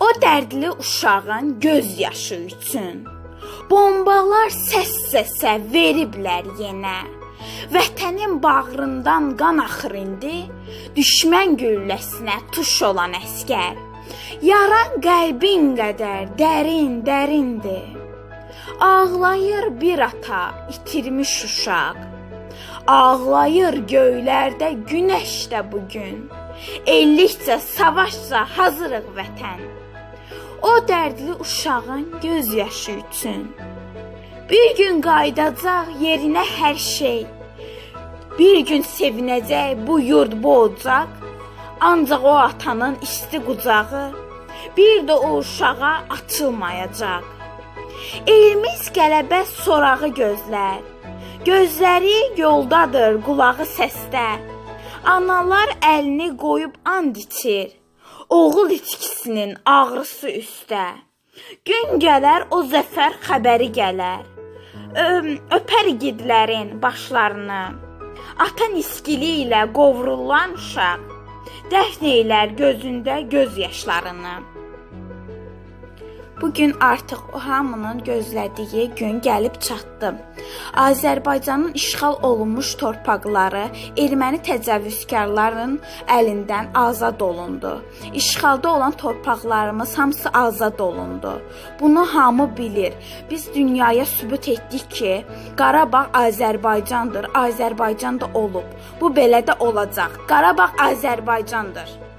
O dərdli uşağın göz yaşı üçün bombalar səs-səsə veriblər yenə. Vətənin bağrından qan axır indi, düşmən gülləsinə tuş olan əskər. Yaran qəlbin qədər dərin, dərindir. Ağlayır bir ata, itirmiş uşaq. Ağlayır göylərdə günəş də bu gün. Ellikcə savaşca hazırıq vətən. O dərdli uşağın göz yaşı üçün. Bir gün qayıdacaq yerinə hər şey. Bir gün sevinəcək bu yurd bu ocaq. Ancaq o atanın isti qucağı bir də o uşağa açılmayacaq. Elmiz qələbə sorağı gözlər. Gözləri yoldadır, qulağı səsdə. Analar əlini qoyub and içir. Oğul içkisinin ağrısı üstə. Gün gələr o zəfər xəbəri gələr. Öpər igidlərin başlarını. Ata niskili ilə qovrulan uşaq dəfn eylər gözündə göz yaşlarını. Bu gün artıq hamının gözlədiyi gün gəlib çatdı. Azərbaycanın işğal olunmuş torpaqları erməni təcavüzkarların əlindən azad olundu. İşğalda olan torpaqlarımız hamısı azad olundu. Bunu hamı bilir. Biz dünyaya sübut etdik ki, Qarabağ Azərbaycandır, Azərbaycan da olub. Bu belə də olacaq. Qarabağ Azərbaycandır.